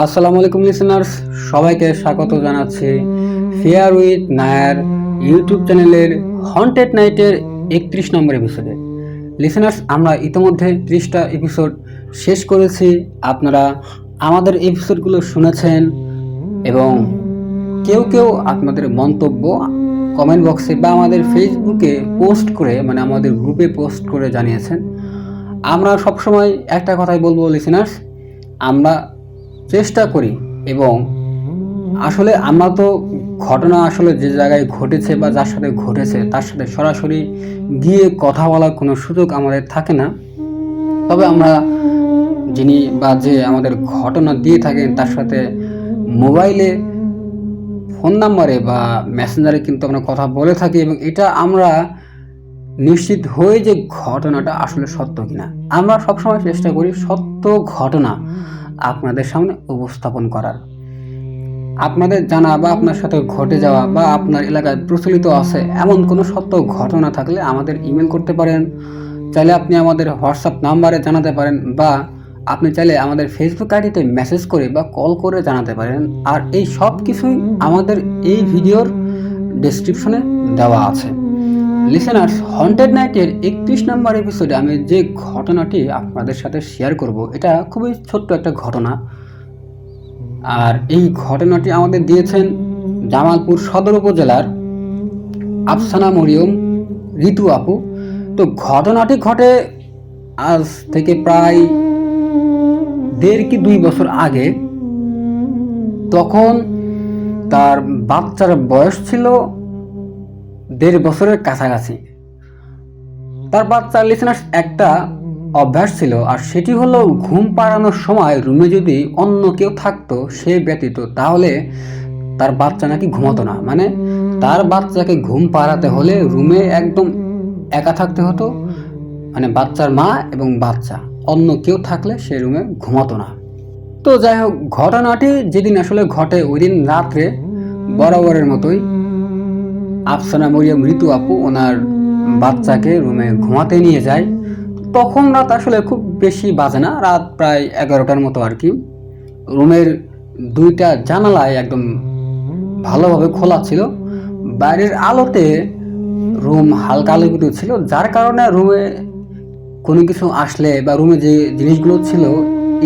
আসসালামু আলাইকুম লিসেনার্স সবাইকে স্বাগত জানাচ্ছি ফেয়ার উইথ নায়ার ইউটিউব চ্যানেলের হন্টেড নাইটের একত্রিশ নম্বর এপিসোডে লিসেনার্স আমরা ইতিমধ্যে ত্রিশটা এপিসোড শেষ করেছি। আপনারা আমাদের এপিসোডগুলো শুনেছেন এবং কেউ কেউ আপনাদের মন্তব্য কমেন্ট বক্সে বা আমাদের ফেসবুকে পোস্ট করে মানে আমাদের গ্রুপে পোস্ট করে জানিয়েছেন। আমরা সবসময় একটা কথাই বলব লিসেনার্স আমরা চেষ্টা করি এবং আসলে আমরা তো ঘটনা আসলে যে জায়গায় ঘটেছে বা যার সাথে ঘটেছে, তার সাথে সরাসরি গিয়ে কথা বলার কোনো সুযোগ আমাদের থাকে না। তবে আমরা যিনি বা যে আমাদের ঘটনা দিয়ে থাকেন, তার সাথে মোবাইলে ফোন নাম্বারে বা মেসেঞ্জারে কিন্তু আমরা কথা বলে থাকি এবং এটা আমরা নিশ্চিত হয়ে যে ঘটনাটা আসলে সত্য কিনা। আমরা সবসময় চেষ্টা করি সত্য ঘটনা আপনাদের সামনে উপস্থাপন করার। আপনাদের জানা বা আপনার সাথে ঘটে যাওয়া বা আপনার এলাকায় প্রচলিত আছে এমন কোনো সত্য ঘটনা থাকলে আমাদের ইমেল করতে পারেন। চাইলে আপনি আমাদের হোয়াটসঅ্যাপ নাম্বারে জানাতে পারেন বা আপনি চাইলে আমাদের ফেসবুক আইডিতে মেসেজ করে বা কল করে জানাতে পারেন। আর এই সব কিছুই আমাদের এই ভিডিওর ডেসক্রিপশনে দেওয়া আছে। লিসেনার্স হন্টেড নাইটের একত্রিশ নম্বর এপিসোডে আমি যে ঘটনাটি আপনাদের সাথে শেয়ার করব, এটা খুবই ছোট্ট একটা ঘটনা। আর এই ঘটনাটি আমাদের দিয়েছেন জামালপুর সদর উপজেলার আফসানা মরিয়ম ঋতু আপু। তো ঘটনাটি ঘটে আজ থেকে প্রায় দেড় কি দুই বছর আগে। তখন তার বাচ্চার বয়স ছিল দেড় বছরের কাছাকাছি। তার বাচ্চার লিসেনার্স একটা অভ্যাস ছিল, আর সেটি হলো ঘুম পাড়ানোর সময় রুমে যদি অন্য কেউ থাকতো, সে ব্যতীত, তাহলে তার বাচ্চা নাকি ঘুমাতো না। মানে তার বাচ্চাকে ঘুম পাড়াতে হলে রুমে একদম একা থাকতে হতো মানে বাচ্চার মা এবং বাচ্চা। অন্য কেউ থাকলে সে রুমে ঘুমাতো না। তো যাই হোক, ঘটনাটি যেদিন আসলে ঘটে ওই দিন রাত্রে বরাবরের মতোই আফসানা মরিয়ম ঋতু আপু ওনার বাচ্চাকে রুমে ঘুমাতে নিয়ে যায়। তখন রাত আসলে খুব বেশি বাজে না, রাত প্রায় এগারোটার মতো আর কি। রুমের দুইটা জানালায় একদম ভালোভাবে খোলা ছিল। বাইরের আলোতে রুম হালকা আলোকিত ছিল, যার কারণে রুমে কোনো কিছু আসলে বা রুমে যে জিনিসগুলো ছিল,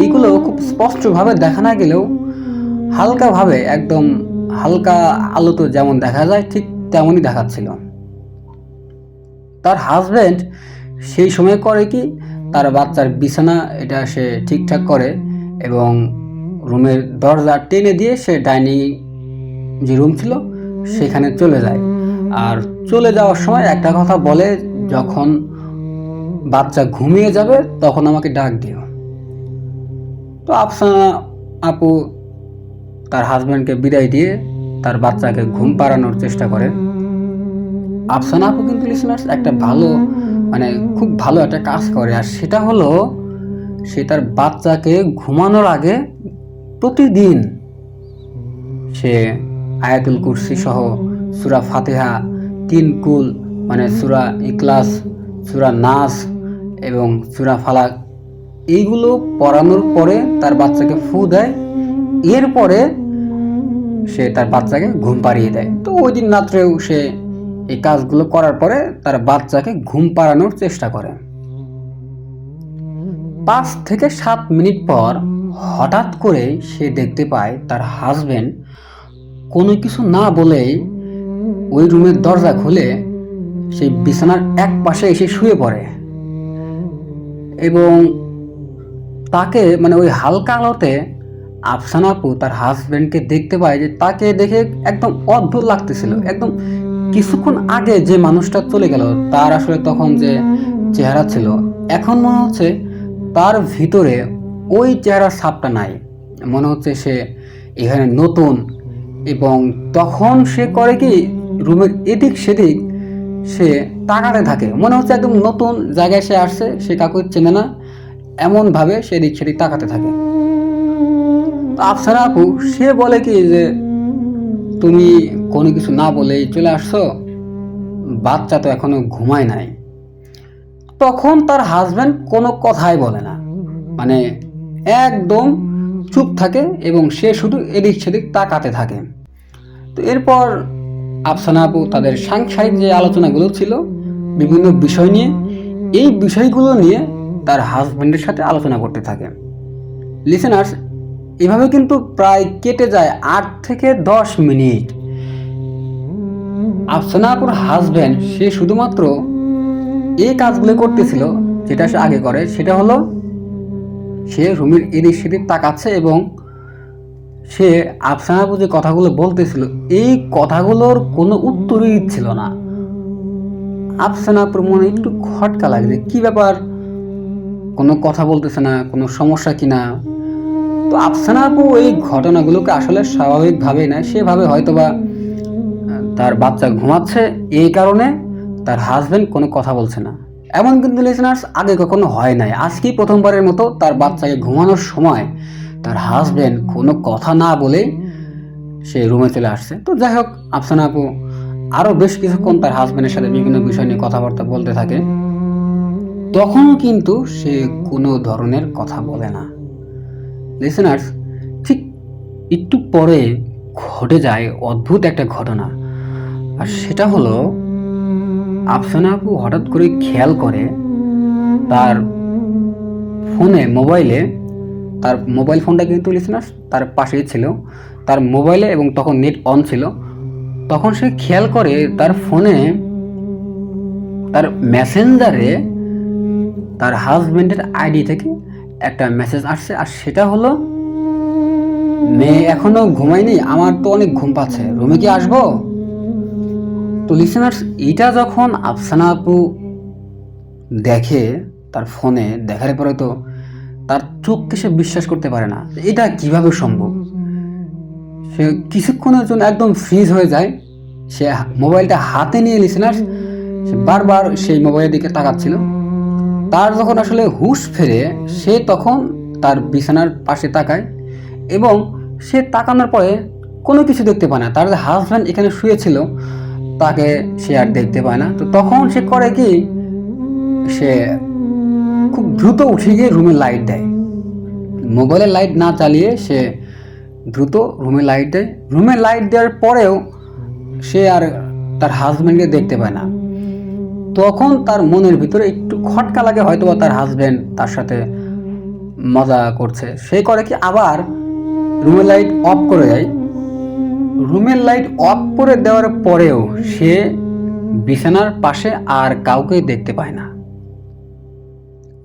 এইগুলো খুব স্পষ্টভাবে দেখা না গেলেও হালকাভাবে, একদম হালকা আলোতে যেমন দেখা যায়, ঠিক তেমনই দেখাচ্ছিল। তার হাজব্যান্ড সেই সময় করে কি, তার বাচ্চার বিছানা এটা সে ঠিকঠাক করে এবং রুমের দরজা টেনে দিয়ে সে ডাইনিং যে রুম ছিল, সেখানে চলে যায়। আর চলে যাওয়ার সময় একটা কথা বলে, যখন বাচ্চা ঘুমিয়ে যাবে, তখন আমাকে ডাক দিও। তো আফসানা আপু তার হাজব্যান্ডকে বিদায় দিয়ে তার বাচ্চাকে ঘুম পাড়ানোর চেষ্টা করে আফসানা আপু কিন্তু লিসনার্স একটা ভালো মানে খুব ভালো একটা কাজ করে। আর সেটা হলো, সে তার বাচ্চাকে ঘুমানোর আগে প্রতিদিন সে আয়াতুল কুরসি সহ সুরা ফাতেহা, তিন কুল মানে সুরা ইকলাস সুরা নাস এবং সুরা ফালাক, এইগুলো পড়ানোর পরে তার বাচ্চাকে ফু দেয়। এরপরে সে তার বাচ্চাকে ঘুম পাড়িয়ে দেয়। তো ওই দিন রাত্রেও সে এই কাজগুলো করার পরে তার বাচ্চাকে ঘুম পাড়ানোর চেষ্টা করে। পাঁচ থেকে সাত মিনিট পর হঠাৎ করে সে দেখতে পায় তার হাজবেন্ড কোনো কিছু না বলেই ওই রুমের দরজা খুলে সেই বিছানার এক পাশে এসে শুয়ে পড়ে। এবং তাকে মানে ওই হালকা আলোতে আফসানা আপু তার হাজবেন্ডকে দেখতে পায় যে তাকে দেখে একদম অদ্ভুত লাগতেছিল। একদম কিছুক্ষণ আগে যে মানুষটা চলে গেল, তার আসলে তখন যে চেহারা ছিল, এখন মনে হচ্ছে তার ভিতরে ওই চেহারার ছাপটা নাই। মনে হচ্ছে সে এখানে নতুন এবং তখন সে করে কি রুমের এদিক সেদিক সে তাকাতে থাকে। মনে হচ্ছে একদম নতুন জায়গায় সে আসছে, সে কাউকে চেনে না। এমনভাবে সেদিক সেদিক তাকাতে থাকে। তো আফসানা আপু, সে বলে কি যে, তুমি কোনো কিছু না বলেই চলে আসছো? বাচ্চা তো এখনও ঘুমায় নাই। তখন তার হাজব্যান্ড কোনো কথাই বলে না। মানে একদম চুপ থাকে এবং সে শুধু এদিক সেদিক তাকাতে থাকে। তো এরপর আফসানা আপু তাদের সাংসারিক যে আলোচনাগুলো ছিল, বিভিন্ন বিষয় নিয়ে, এই বিষয়গুলো নিয়ে তার হাজব্যান্ডের সাথে আলোচনা করতে থাকে। লিসেনার্স এভাবে কিন্তু প্রায় কেটে যায় আট থেকে দশ মিনিট। আফসানাপুর হাজব্যান্ড সে শুধুমাত্র এই কাজগুলো করতেছিল, যেটা সে আগে করে, সেটা হলো সে রুমের এদিক সেদিক তাকাচ্ছে এবং সে আফসানা আপু যে কথাগুলো বলতেছিল, এই কথাগুলোর কোনো উত্তরই দিচ্ছিল না। আফসানাপুর মনে একটু খটকা লাগছে, কি ব্যাপার? কোনো কথা বলতেছে না, কোনো সমস্যা কিনা তো আফসানা আপু এই ঘটনাগুলোকে আসলে স্বাভাবিকভাবে নেয় সেভাবে হয়তোবা আহ, তার বাচ্চা ঘুমাচ্ছে এই কারণে তার হাজবেন্ড কোনো কথা বলছে না। এমন কিন্তু লিসনার্স আগে কখনো হয় নাই। আজকেই প্রথমবারের মতো তার বাচ্চাকে ঘুমানোর সময় তার হাজবেন্ড কোনো কথা না বলেই সে রুমে চলে আসছে। তো যাই হোক আফসানা আপু আরও বেশ কিছুক্ষণ তার হাজবেন্ডের সাথে বিভিন্ন বিষয় নিয়ে কথাবার্তা বলতে থাকে। তখনও কিন্তু সে কোনো ধরনের কথা বলে না। লিসেনার্স ঠিক একটু পরে ঘটে যায় অদ্ভুত একটা ঘটনা। আর সেটা হলো আফসানা আপু হঠাৎ করে খেয়াল করে তার ফোনে, মোবাইলে, তার মোবাইল ফোনটা কিন্তু লিসেনার্স তার পাশেই ছিল। তার মোবাইলে এবং তখন নেট অন ছিল। তখন সে খেয়াল করে তার ফোনে তার মেসেঞ্জারে তার হাজব্যান্ডের আইডি থেকে একটা মেসেজ আসছে, আর সেটা হলো, মেয়ে এখনও ঘুমায়নি, আমার তো অনেক ঘুম পাচ্ছে। রুমে কি আসব? তো লিসেনার্স এটা যখন আফসানা আপু দেখে তার ফোনে, দেখার পরে তো তার চোখকে সে বিশ্বাস করতে পারে না এটা কীভাবে সম্ভব? সে কিছুক্ষণের জন্য একদম ফ্রিজ হয়ে যায়। সে মোবাইলটা হাতে নিয়ে লিসেনার্স সে বারবার সেই মোবাইলের দিকে তাকাচ্ছিল। তার যখন আসলে হুঁশ ফেরে, সে তখন তার বিছানার পাশে তাকায় এবং সে তাকানোর পরে কোনো কিছু দেখতে পায় না। তার যে হাজব্যান্ড এখানে শুয়েছিল, তাকে সে আর দেখতে পায় না। তো তখন সে করে কি, সে খুব দ্রুত উঠে গিয়ে রুমে লাইট দেয়। মোবাইলের লাইট না চালিয়ে সে দ্রুত রুমে লাইট দেয়। রুমে লাইট দেওয়ার পরেও সে আর তার হাজব্যান্ডকে দেখতে পায় না। তখন তার মনের ভিতরে একটু খটকা লাগে, হয়তোবা তার হাজব্যান্ড তার সাথে মজা করছে। সে করে কি আবার রুমের লাইট অফ করে দেয়। রুমের লাইট অফ করে দেওয়ার পরেও সে বিছানার পাশে আর কাউকে দেখতে পায় না।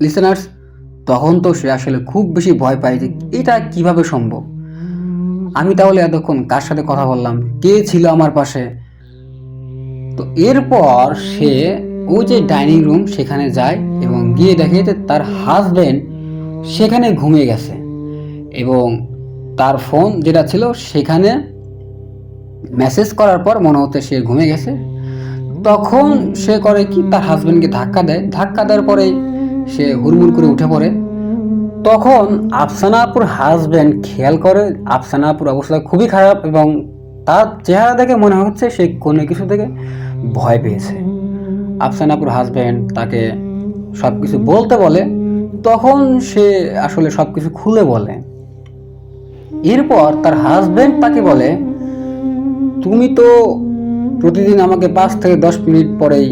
লিসেনার্স তখন তো সে আসলে খুব বেশি ভয় পায় যে এটা কীভাবে সম্ভব? আমি তাহলে এতক্ষণ কার সাথে কথা বললাম? কে ছিল আমার পাশে? তো এরপর সে ওই যে ডাইনিং রুম সেখানে যায় এবং গিয়ে দেখে যে তার হাজব্যান্ড সেখানে ঘুমিয়ে গেছে এবং তার ফোন যেটা ছিল সেখানে মেসেজ করার পর মনে হচ্ছে সে ঘুমিয়ে গেছে। তখন সে করে কি তার হাজব্যান্ডকে ধাক্কা দেয়। ধাক্কা দেওয়ার পরে সে হুড়মুড় করে উঠে পড়ে। তখন আফসানাপুর হাজব্যান্ড খেয়াল করে আফসানাপুর অবস্থা খুবই খারাপ এবং তার চেহারা দেখে মনে হচ্ছে সে কোনো কিছু থেকে ভয় পেয়েছে। আফসানাপুর হাজব্যান্ড তাকে সব কিছু বলতে বলে, তখন সে আসলে সব কিছু খুলে বলে। এরপর তার হাজব্যান্ড তাকে বলে, তুমি তো প্রতিদিন আমাকে পাঁচ থেকে দশ মিনিট পরেই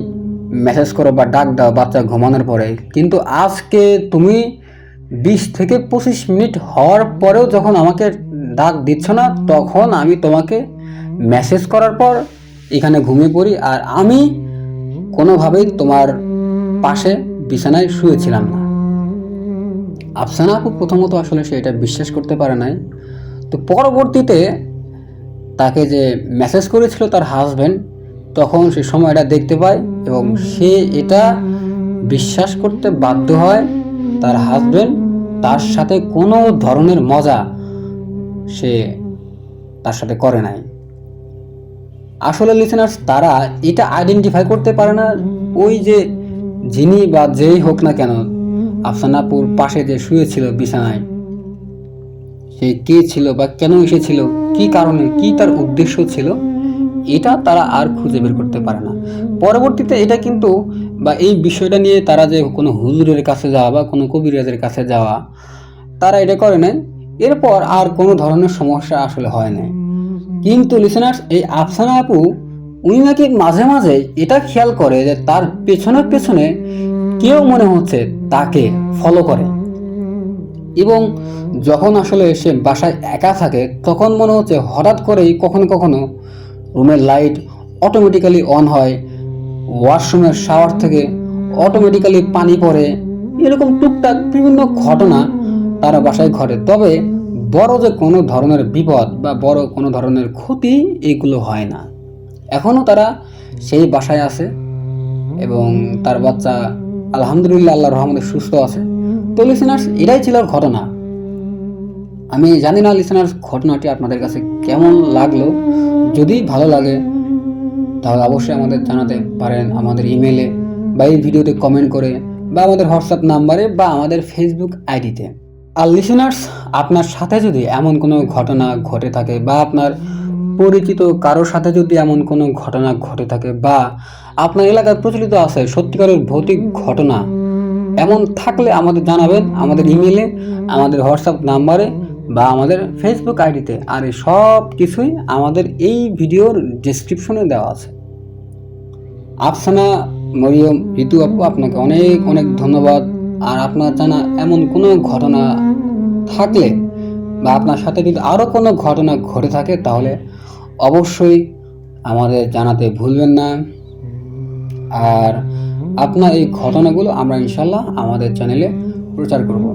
মেসেজ করো বা ডাক দাও বাচ্চা ঘুমানোর পরে। কিন্তু আজকে তুমি বিশ থেকে পঁচিশ মিনিট হওয়ার পরেও যখন আমাকে ডাক দিচ্ছ না, তখন আমি তোমাকে মেসেজ করার পর এখানে ঘুমিয়ে পড়ি। আর আমি কোনোভাবেই তোমার পাশে, বিছানায় শুয়েছিলাম না। আফসানা আপু প্রথমত আসলে সে এটা বিশ্বাস করতে পারে নাই। তো পরবর্তীতে তাকে যে মেসেজ করেছিল তার হাজব্যান্ড তখন সে সময়টা দেখতে পায় এবং সে এটা বিশ্বাস করতে বাধ্য হয় তার হাজব্যান্ড তার সাথে কোনো ধরনের মজা সে তার সাথে করে নাই। আসলে লিসেনার্স তারা এটা আইডেন্টিফাই করতে পারে না। ওই যে যিনি বা যেই হোক না কেন, আফসানাপুর পাশে যে শুয়েছিল বিছানায়, সে কে ছিল বা কেন এসেছিল, কি কারণে, কি তার উদ্দেশ্য ছিল, এটা তারা আর খুঁজে বের করতে পারে না। পরবর্তীতে এটা কিন্তু বা এই বিষয়টা নিয়ে তারা যে কোনো হুজুরের কাছে যাওয়া বা কোনো কবিরাজের কাছে যাওয়া, তারা এটা করে না এরপর আর কোনো ধরনের সমস্যা আসলে হয় না কিন্তু লিসেনার্স এই আফসানা আপু, উনি নাকি মাঝে মাঝে এটা খেয়াল করে যে তার পেছনে পেছনে কেউ মনে হচ্ছে তাকে ফলো করে। এবং যখন আসলে সে বাসায় একা থাকে, তখন মনে হচ্ছে হঠাৎ করেই কখনো কখনো রুমের লাইট অটোমেটিক্যালি অন হয় ওয়াশরুমের শাওয়ার থেকে অটোমেটিক্যালি পানি পড়ে, এরকম টুকটাক বিভিন্ন ঘটনা তারা বাসায় ঘটে। তবে বড় যে কোনো ধরনের বিপদ বা বড় কোনো ধরনের ক্ষতি এগুলো হয় না। এখনও তারা সেই বাসায় আছে এবং তার বাচ্চা আলহামদুলিল্লাহ আল্লাহ রহমতে সুস্থ আছে। তো লিসেনার্স এটাই ছিল ঘটনা। আমি জানি না লিসেনার্স ঘটনাটি আপনাদের কাছে কেমন লাগল। যদি ভালো লাগে, তাহলে অবশ্যই আমাদের জানাতে পারেন আমাদের ইমেলে বা এই ভিডিওতে কমেন্ট করে বা আমাদের হোয়াটসঅ্যাপ নাম্বারে বা আমাদের ফেসবুক আইডিতে আর লিসেনার্স আপনার সাথে যদি এমন কোনো ঘটনা ঘটে থাকে বা আপনার পরিচিত কারোর সাথে যদি এমন কোনো ঘটনা ঘটে থাকে বা আপনার এলাকায় প্রচলিত আছে সত্যিকারের ভৌতিক ঘটনা, এমন থাকলে আমাদের জানাবেন আমাদের ইমেলে আমাদের হোয়াটসঅ্যাপ নাম্বারে বা আমাদের ফেসবুক আইডিতে। আর এই সব কিছুই আমাদের এই ভিডিওর ডেসক্রিপশনে দেওয়া আছে। আফসানা মরিয়ম, ঋতু আপু, আপনাকে অনেক অনেক ধন্যবাদ। আর আপনার জানা এমন কোনো ঘটনা থাকলে বা আপনার সাথে যদি আরও কোনো ঘটনা ঘটে থাকে, তাহলে অবশ্যই আমাদের জানাতে ভুলবেন না। আর আপনার এই ঘটনাগুলো আমরা ইনশাল্লাহ আমাদের চ্যানেলে প্রচার করব।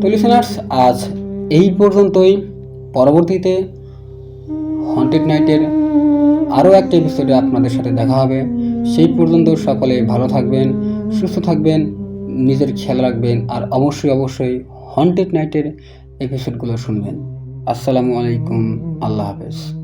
তো লিসেনার্স আজ এই পর্যন্তই। পরবর্তীতে হন্টেড নাইটের আরও একটা এপিসোডে আপনাদের সাথে দেখা হবে। সেই পর্যন্ত সকলে ভালো থাকবেন, সুস্থ থাকবেন। নিজের খেয়াল রাখবেন আর অবশ্যই অবশ্যই হন্টেড নাইটের এপিসোডগুলো শুনবেন। আসসালামু আলাইকুম আল্লাহ হাফেজ।